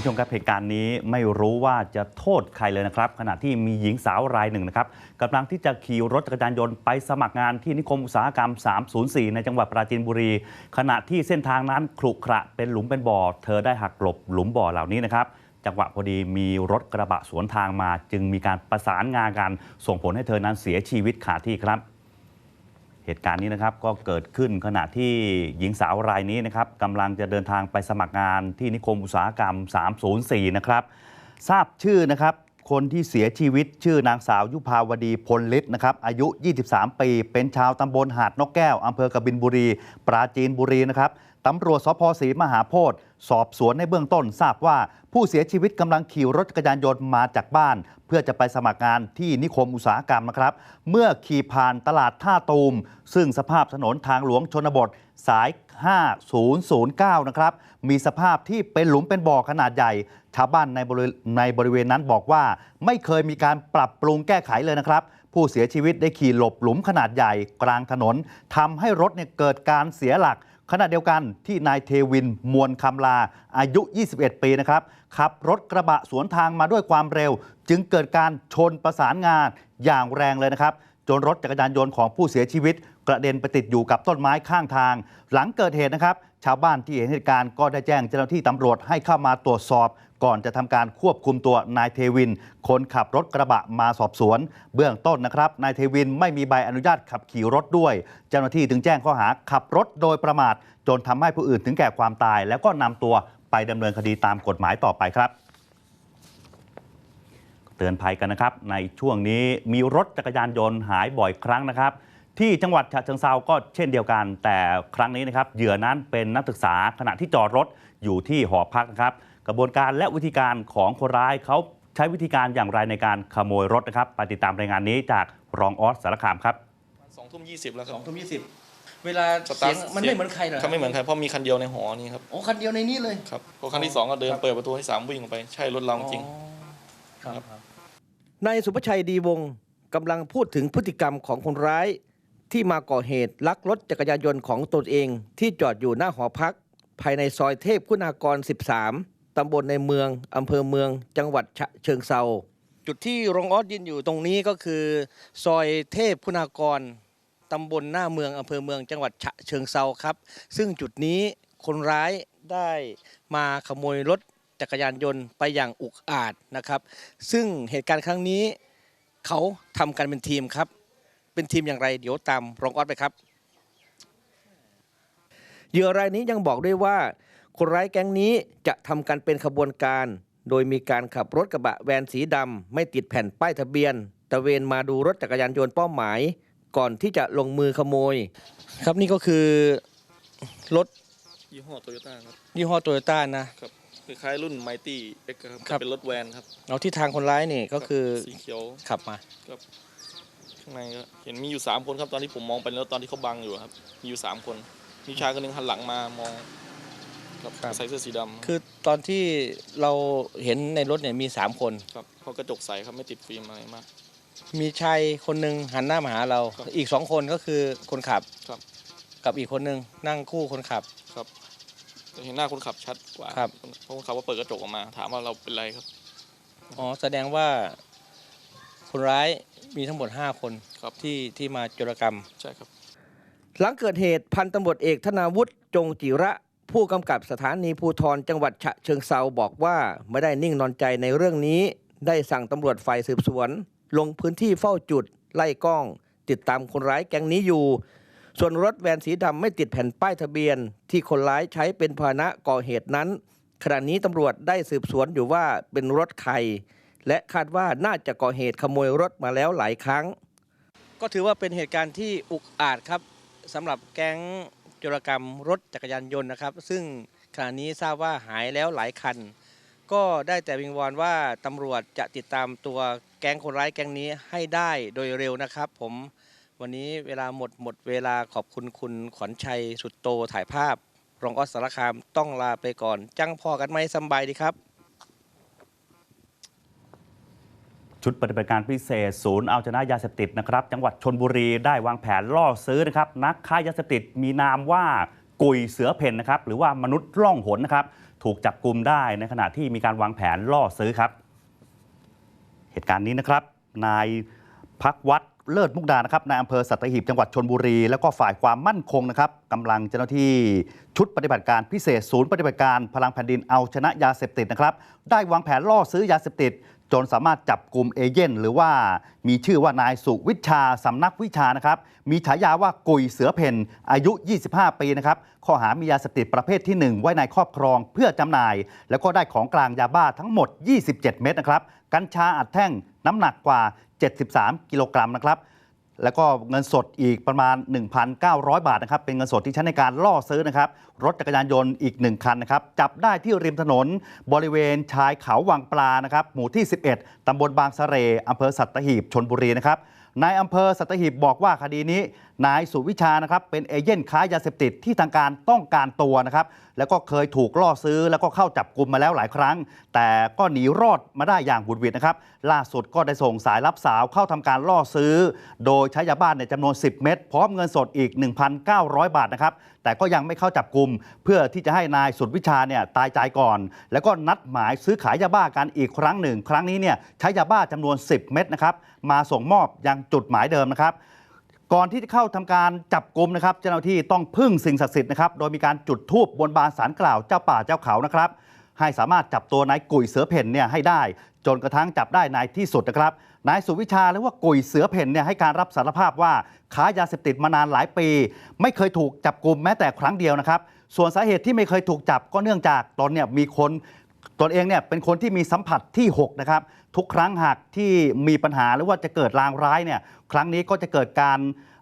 ผู้ชมครับเหตุการณ์นี้ไม่รู้ว่าจะโทษใครเลยนะครับ ขณะที่มีหญิงสาวรายหนึ่งนะครับกำลังที่จะขี่รถจักรยานยนต์ไปสมัครงานที่นิคมอุตสาหกรรม 304 ในจังหวัดปราจีนบุรี ขณะที่เส้นทางนั้นขรุขระเป็นหลุมเป็นบ่อ เธอได้หักหลบหลุมบ่อเหล่านี้นะครับจังหวะพอดีมีรถกระบะสวนทางมา จึงมีการประสานงานกันส่งผลให้เธอนั้นเสียชีวิตขาดที่ครับ เหตุการณ์นี้นะครับก็เกิดขึ้นขณะที่หญิงสาวรายนี้นะครับกำลังจะเดินทางไปสมัครงานที่นิคมอุตสาหกรรม 304 นะครับทราบชื่อนะครับคนที่เสียชีวิตชื่อนางสาวยุพาวดีพลฤทธิ์นะครับอายุ 23 ปี เป็นชาวตำบลหาดนกแก้วอำเภอกบินบุรี ปราจีนบุรีนะครับ ตำรวจสพศรีมหาโพธิ์สอบสวนในเบื้องต้นทราบว่า ผู้เสียชีวิตกำลังขี่รถจักรยานยนต์มาจากบ้าน เพื่อจะไปสมัครงานที่นิคมอุตสาหกรรมนะครับ เมื่อขี่ผ่านตลาดท่าตูม ซึ่งสภาพถนนทางหลวงชนบทสาย 5009 นะครับ มีสภาพที่เป็นหลุมเป็นบ่อขนาดใหญ่ ชาวบ้านในบริในบริเวณนั้นบอกว่า ไม่เคยมีการปรับปรุงแก้ไขเลยนะครับผู้เสียชีวิตได้ขี่หลบหลุมขนาดใหญ่กลางถนนทำให้รถเนี่ยเกิดการเสียหลัก ขณะเดียวกันที่นายเทวินมวลคำลาอายุ 21 ปีนะครับขับรถกระบะสวนทางมาด้วยความเร็ว จึงเกิดการชนประสานงานอย่างแรงเลยนะครับ จนรถจักรยานยนต์ของผู้เสียชีวิต กระเด็นไปติดอยู่กับต้นไม้ข้างทาง หลังเกิดเหตุนะครับ ชาวบ้านที่เห็นเหตุการณ์ก็ได้แจ้งเจ้าหน้าที่ตำรวจให้เข้ามาตรวจสอบ ก่อนจะทำการควบคุมตัวนายเทวิน คนขับรถกระบะมาสอบสวน เบื้องต้นนะครับนายเทวินไม่มีใบอนุญาตขับขี่รถด้วย เจ้าหน้าที่จึงแจ้งข้อหาขับรถโดยประมาท จนทำให้ผู้อื่นถึงแก่ความตาย แล้วก็นำตัวไปดำเนินคดีตามกฎหมายต่อไปครับเตือนภัยกันนะครับ ในช่วงนี้มีรถจักรยานยนต์หายบ่อยครั้งนะครับ ที่จังหวัดฉะเชิงเซาก็เช่นเดียวกัน แต่ครั้งนี้นะครับเหยื่อนั้นเป็นนักศึกษาขณะที่จอดรถอยู่ที่หอพักนะครับ ระบวนการและวิธีการของคนร้ายเขาใช้วิธีการอย่างไรในการขโมยรถนะครับไปติดตามรายงานนี้จากรองออสสารคามครับสองทุ่มยี่สิบแล้วคสรัอบงทุ่มยี่สิบเวลาสตาเสียร์งทมันไม่เหมือนใครเหรอครับไม่เหมือนใครเพราะมีคันเดียวในหอนี่ครับโอ้คันเดียวในนี้เลย ครับพอคันที่สองก็เดินเปิดประตูให้สามวิ่งออกไปใช่รถเราจริง อ๋อครับครับ นายสุภชัยดีวงศ์กำลังพูดถึงพฤติกรรมของคนร้าย ที่มาก่อเหตุลักรถจักรยานยนต์ของตนเองที่จอดอยู่หน้าหอพัก ภายในซอยเทพคุณากร 13 ตำบลในเมืองอำเภอเมือง จังหวัดฉะเชิงเซาจุดที่รองออสยืนอยู่ตรงนี้ก็คือ ซอยเทพคุณากรตำบลหน้าเมืองอำเภอเมืองจังหวัดฉะเชิงเซาครับ ซึ่งจุดนี้คนร้ายได้มาขโมยรถจักรยานยนต์ไปอย่างอุกอาจนะครับ ซึ่งเหตุการณ์ครั้งนี้เขาทำกันเป็นทีมครับ เป็นทีมอย่างไร เดี๋ยวตามรองออสไปครับ เหยื่อรายนี้ยังบอกด้วยว่า คนร้ายแก๊งนี้จะทำกันเป็นขบวนการ โดยมีการขับรถกระบะแวนสีดำไม่ติดแผ่นป้ายทะเบียนตระเวนมาดูรถจักรยานยนต์เป้าหมาย ก่อนที่จะลงมือขโมย ครับนี่ก็คือรถยี่ห้อโตโยต้าครับยี่ห้อโตโยต้านะครับคล้ายๆรุ่นไมตี้เอ็กครับครับเป็นรถแวนครับเอาที่ทางคนร้ายนี่ก็คือสีเขียวขับมาข้างในก็เห็นมีอยู่สามคนครับตอนที่ผมมองไปแล้วตอนที่เขาบังอยู่ครับ มีอยู่สามคนมีชายคนหนึ่งหันหลังมามอง ครับครับใส่เสื้อสีดำคือตอนที่เราเห็นในรถเนี่ยมี3คน ครับเพราะกระจกใสครับไม่ติดฟิล์มอะไรมาก มีชายคนหนึ่งหันหน้ามาหาเรา ครับ อีกสองคนก็คือคนขับครับ กับอีกคนหนึ่งนั่งคู่คนขับ ครับแต่เห็นหน้าคนขับชัดกว่าครับ เพราะคนขับว่าเปิดกระจกออกมา ถามว่าเราเป็นไรครับ อ๋อแสดงว่าคนร้ายมีทั้งหมด 5 คนครับ ที่ที่มาโจรกรรม ใช่ครับ หลังเกิดเหตุพันตำรวจเอกธนาวุฒิจงจิระ ผู้กำกับสถานีภูธรจังหวัดฉะเชิงเซาบอกว่าไม่ได้นิ่งนอนใจในเรื่องนี้ ได้สั่งตำรวจฝ่ายสืบสวน ลงพื้นที่เฝ้าจุด ไล่กล้อง ติดตามคนร้ายแก๊งนี้อยู่ ส่วนรถแวนสีดำไม่ติดแผ่นป้ายทะเบียน ที่คนร้ายใช้เป็นพาหนะก่อเหตุนั้น ขณะนี้ตำรวจได้สืบสวนอยู่ว่าเป็นรถใคร และคาดว่าน่าจะก่อเหตุขโมยรถมาแล้วหลายครั้ง ก็ถือว่าเป็นเหตุการณ์ที่อุกอาจครับสำหรับแก๊ง โจรกรรมรถจักรยานยนต์นะครับ ซึ่งขณะนี้ทราบว่าหายแล้วหลายคัน ก็ได้แต่วิงวอนว่าตำรวจจะติดตามตัวแก๊งคนร้ายแก๊งนี้ให้ได้โดยเร็วนะครับ ผมวันนี้เวลาหมดหมดเวลาขอบคุณคุณขวัญชัยสุดโตถ่ายภาพ รองออสสารคามต้องลาไปก่อน จังพอกันไหมสบายดีครับ ชุดปฏิบัติการพิเศษ ศูนย์เอาชนะยาเสพติดนะครับ จังหวัดชนบุรีได้วางแผนล่อซื้อนะครับ นักค้ายาเสพติดมีนามว่ากุยเสือเพ่นนะครับ หรือว่ามนุษย์ล่องหนนะครับ ถูกจับกลุ่มได้ในขณะที่มีการวางแผนล่อซื้อครับ เหตุการณ์นี้นะครับ นายพักวัดเลิศมุกดานะครับในอำเภอสัตหีบจังหวัดชนบุรี แล้วก็ฝ่ายความมั่นคงนะครับกำลังเจ้าหน้าที่ชุดปฏิบัติการพิเศษศูนย์ปฏิบัติการพลังแผ่นดินเอาชนะยาเสพติดนะครับ ได้วางแผนล่อซื้อยาเสพติด จนสามารถจับกลุ่มเอเย่นหรือว่ามีชื่อว่านายสุวิชาสำนักวิชานะครับ มีฉายาว่ากุยเสือเพนอายุ 25 ปีนะครับ ข้อหามียาเสพติดประเภทที่ 1 ไว้ในครอบครองเพื่อจำหน่าย แล้วก็ได้ของกลางยาบ้าทั้งหมด 27 เม็ดนะครับ กัญชาอัดแท่งน้ำหนักกว่า 73 กิโลกรัมนะครับ แล้วก็เงินสดอีกประมาณ 1,900 บาทนะครับ เป็นเงินสดที่ใช้ในการล่อซื้อนะครับ รถจักรยานยนต์อีก 1 คันนะครับ จับได้ที่ริมถนนบริเวณชายเขาวังปลานะครับ หมู่ที่ 11ตำบลบางสะเรอำเภอสัตหีบชนบุรีนะครับ นายอำเภอสัตหีบบอกว่าคดีนี้ นายสุวิชานะครับเป็นเอเย่นค้ายาเสพติดที่ทางการต้องการตัวนะครับแล้วก็เคยถูกล่อซื้อแล้วก็เข้าจับกลุ่มมาแล้วหลายครั้ง แต่ก็หนีรอดมาได้อย่างบุดหวิดนะครับล่าสุดก็ได้ส่งสายรับสาวเข้าทำการล่อซื้อ โดยใช้ยาบ้านในจำนวน 10 เม็ดพร้อมเงินสดอีก 1,900 บาทนะครับแต่ก็ยังไม่เข้าจับกลุ่มเพื่อที่จะให้นายสุดวิชาเนี่ยตายใจก่อน แล้วก็นัดหมายซื้อขายยาบ้ากันอีกครั้งหนึ่ง ครั้งนี้เนี่ยใช้ยาบ้าจำนวน 10 เม็ดนะครับมาส่งมอบยังจุดหมายเดิมนะครับก่อนที่จะเข้าทำการจับกลุ่มนะครับ เจ้าหน้าที่ต้องพึ่งสิ่งศักดิ์สิทธิ์นะครับโดยมีการจุดธูปบนบานสารกล่าวเจ้าป่าเจ้าเขานะครับให้สามารถจับตัวนายกุยเสือเพ่นเนี่ยให้ได้ จนกระทั่งจับได้ในที่สุดนะครับ นายสุวิชาหรือว่ากุยเสือเพ่นเนี่ยให้การรับสารภาพว่าค้ายาเสพติดมานานหลายปี ไม่เคยถูกจับกลุ่มแม้แต่ครั้งเดียวนะครับ ส่วนสาเหตุที่ไม่เคยถูกจับก็เนื่องจากตนเนี่ยมีคนตนเองเนี่ยเป็นคนที่มีสัมผัสที่ 6 นะครับ ทุกครั้งหากที่มีปัญหาหรือว่าจะเกิดลางร้ายเนี่ยครั้งนี้ก็จะเกิดการ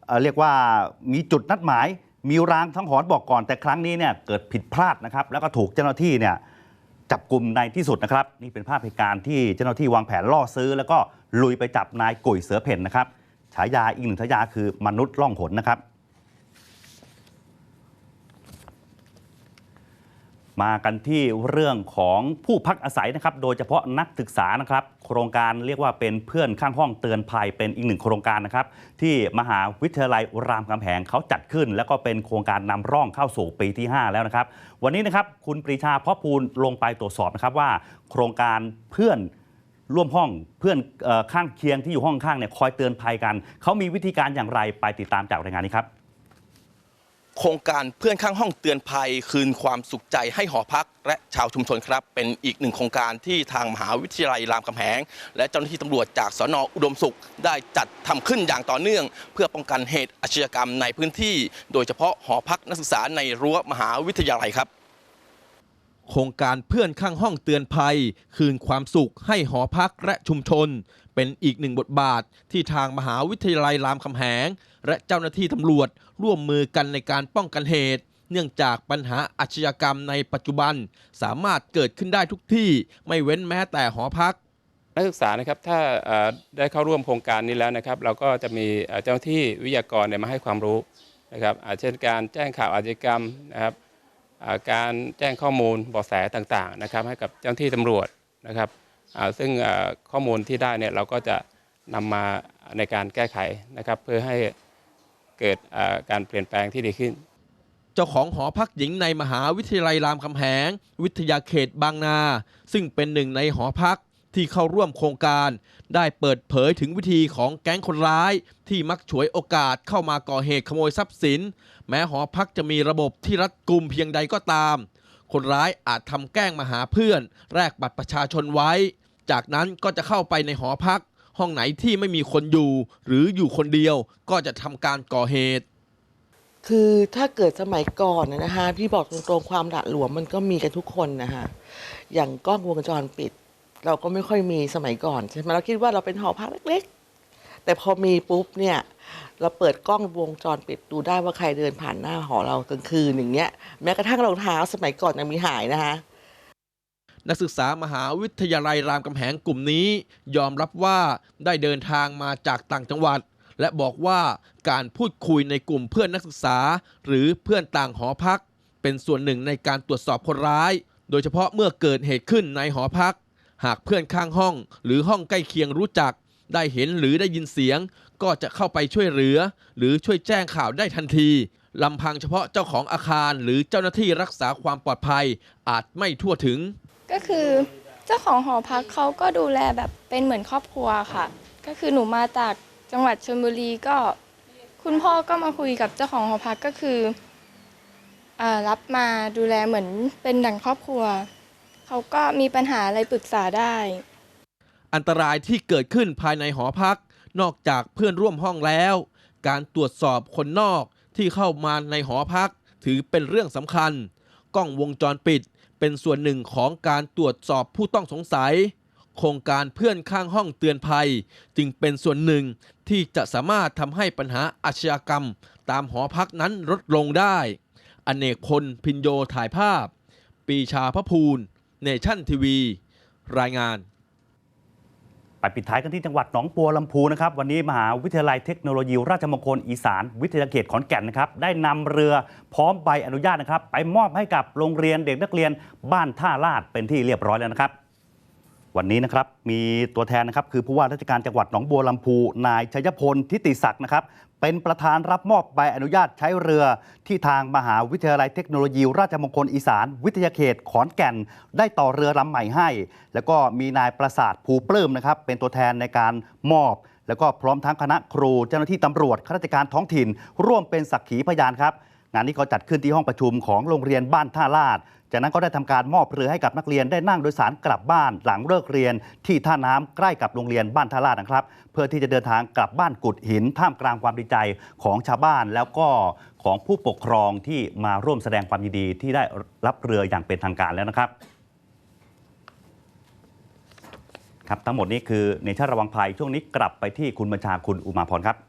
เเรียกว่ามีจุดนัดหมาย มีรางทั้งหอนบอกก่อน แต่ครั้งนี้เนี่ยเกิดผิดพลาดนะครับแล้วก็ถูกเจ้าหน้าที่เนี่ย จับกลุ่มในที่สุดนะครับ นี่เป็นภาพเหตุการณ์ที่เจ้าหน้าที่วางแผนล่อซื้อ แล้วก็ลุยไปจับนายกุยเสือเพ่นนะครับฉายาอีกหนึ่งฉายาคือมนุษย์ล่องหนนะครับ มากันที่เรื่องของผู้พักอาศัยนะครับ โดยเฉพาะนักศึกษานะครับ โครงการเรียกว่าเป็นเพื่อนข้างห้องเตือนภัยเป็นอีกหนึ่งโครงการนะครับ ที่มหาวิทยาลัยรามคำแหงเขาจัดขึ้น แล้วก็เป็นโครงการนำร่องเข้าสู่ปีที่ 5 แล้วนะครับ วันนี้นะครับคุณปรีชาพาะพูลลงไปตรวจสอบนะครับว่า โครงการเพื่อนร่วมห้องเพื่อนข้างเคียงที่อยู่ห้องข้างเนี่ยคอยเตือนภัยกันเขามีวิธีการอย่างไรไปติดตามจากรายงานนี้ครับ โครงการเพื่อนข้างห้องเตือนภัย คืนความสุขใจให้หอพัก และชาวชุมชนครับ เป็นอีกหนึ่งโครงการที่ทางมหาวิทยาลัยรามคำแหง และเจ้าหน้าที่ตำรวจจากสนอุดมสุข ได้จัดทำขึ้นอย่างต่อเนื่อง เพื่อป้องกันเหตุอาชญากรรมในพื้นที่ โดยเฉพาะหอพักนักศึกษาในรั้วมหาวิทยาลัยครับ โครงการเพื่อนข้างห้องเตือนภัย คืนความสุขให้หอพักและชุมชน เป็นอีกหนึ่งบทบาทที่ทางมหาวิทยาลัยรามคำแหง และเจ้าหน้าที่ตำรวจร่วมมือกันในการป้องกันเหตุ เนื่องจากปัญหาอาชญากรรมในปัจจุบัน สามารถเกิดขึ้นได้ทุกที่ไม่เว้นแม้แต่หอพักนักศึกษานะครับถ้าได้เข้าร่วมโครงการนี้แล้วนะครับ เราก็จะมีเจ้าหน้าที่วิทยากรมาให้ความรู้นะครับอาเช่นการแจ้งข่าวอาชญากรรมนะครับ การแจ้งข้อมูลเบาะแสต่างๆนะครับให้กับเจ้าหน้าที่ตำรวจนะครับซึ่งข้อมูลที่ได้เนี่ยเราก็จะนำมาในการแก้ไขนะครับเพื่อให้เกิดการเปลี่ยนแปลงที่ดีขึ้น เจ้าของหอพักหญิงในมหาวิทยาลัยรามคำแหง วิทยาเขตบางนา ซึ่งเป็นหนึ่งในหอพักที่เข้าร่วมโครงการ ได้เปิดเผยถึงวิธีของแก๊งคนร้าย ที่มักฉวยโอกาสเข้ามาก่อเหตุขโมยทรัพย์สิน แม้หอพักจะมีระบบที่รัดกุมเพียงใดก็ตาม คนร้ายอาจทำแกล้งมาหาเพื่อน แลกบัตรประชาชนไว้ จากนั้นก็จะเข้าไปในหอพัก ห้องไหนที่ไม่มีคนอยู่ หรืออยู่คนเดียวก็จะทำการก่อเหตุคือถ้าเกิดสมัยก่อนนะนะคะพี่บอกตรงๆความหละหลวมมันก็มีกันทุกคนนะคะอย่างกล้องวงจรปิด เราก็ไม่ค่อยมีสมัยก่อนใช่ไหมเราคิดว่าเราเป็นหอพักเล็กๆ แต่พอมีปุ๊บเนี่ย เราเปิดกล้องวงจรปิดดูได้ว่าใครเดินผ่านหน้าหอเรากลางคืนอย่างเงี้ยแม้กระทั่งรองเท้าสมัยก่อนยังมีหายนะคะนักศึกษามหาวิทยาลัยรามคำแหงกลุ่มนี้ ยอมรับว่าได้เดินทางมาจากต่างจังหวัด และบอกว่าการพูดคุยในกลุ่มเพื่อนนักศึกษา หรือเพื่อนต่างหอพัก เป็นส่วนหนึ่งในการตรวจสอบคนร้าย โดยเฉพาะเมื่อเกิดเหตุขึ้นในหอพัก หากเพื่อนข้างห้องหรือห้องใกล้เคียงรู้จัก ได้เห็นหรือได้ยินเสียง ก็จะเข้าไปช่วยเหลือ หรือช่วยแจ้งข่าวได้ทันทีลำพังเฉพาะเจ้าของอาคารหรือเจ้าหน้าที่รักษาความปลอดภัยอาจไม่ทั่วถึง ก็คือเจ้าของหอพักเขาก็ดูแลแบบเป็นเหมือนครอบครัวค่ะ ก็คือหนูมาจากจังหวัดชลบุรีก็ คุณพ่อก็มาคุยกับเจ้าของหอพักก็คืออารับมาดูแลเหมือนเป็นดั่งครอบครัว เขาก็มีปัญหาอะไรปรึกษาได้ อันตรายที่เกิดขึ้นภายในหอพัก นอกจากเพื่อนร่วมห้องแล้ว การตรวจสอบคนนอกที่เข้ามาในหอพัก ถือเป็นเรื่องสำคัญ กล้องวงจรปิดเป็นส่วนหนึ่งของการตรวจสอบผู้ต้องสงสัย โครงการเพื่อนข้างห้องเตือนภัย จึงเป็นส่วนหนึ่งที่จะสามารถทำให้ปัญหาอาชญากรรม ตามหอพักนั้นลดลงได้ อเนกพลพินโยถ่ายภาพ ปีชาพระภูล เนชั่นทีวีรายงานไปปิดท้ายกันที่จังหวัดหนองบัวลำพูนะครับวันนี้มหาวิทยาลัยเทคโนโลยี ราชมงคลอีสาน วิทยาเขตขอนแก่นนะครับได้นำเรือพร้อมใบอนุญาตนะครับ ไปมอบให้กับโรงเรียนเด็กนักเรียนบ้านท่าลาดเป็นที่เรียบร้อยแล้วนะครับ วันนี้นะครับมีตัวแทนนะครับคือผู้ว่าราชการจังหวัดหนองบัวลำพู นายชัยพลทิติศักดิ์นะครับ เป็นประธานรับมอบใบอนุญาตใช้เรือที่ทางมหาวิทยาลัยเทคโนโลยี ราชมงคลอีสาน วิทยาเขตขอนแก่น ได้ต่อเรือลำใหม่ให้ แล้วก็มีนายประสาทภูปลื้มนะครับ เป็นตัวแทนในการมอบ แล้วก็พร้อมทั้งคณะครูเจ้าหน้าที่ตำรวจข้าราชการท้องถิ่น ร่วมเป็นสักขีพยานครับ งานนี้เขาจัดขึ้นที่ห้องประชุมของโรงเรียนบ้านท่าลาด จากนั้นก็ได้ทำการมอบเรือให้กับนักเรียนได้นั่งโดยสารกลับบ้านหลังเลิกเรียน ที่ท่าน้ำใกล้กับโรงเรียนบ้านท่าลาดนะครับ เพื่อที่จะเดินทางกลับบ้านกุดหินท่ามกลางความดีใจของชาวบ้านแล้วก็ของผู้ปกครองที่มาร่วมแสดงความยินดีที่ได้รับเรืออย่างเป็นทางการแล้วนะครับครับทั้งหมดนี้คือในชาติระวังภัยช่วงนี้กลับไปที่คุณบัญชาคุณอุมาพรครับ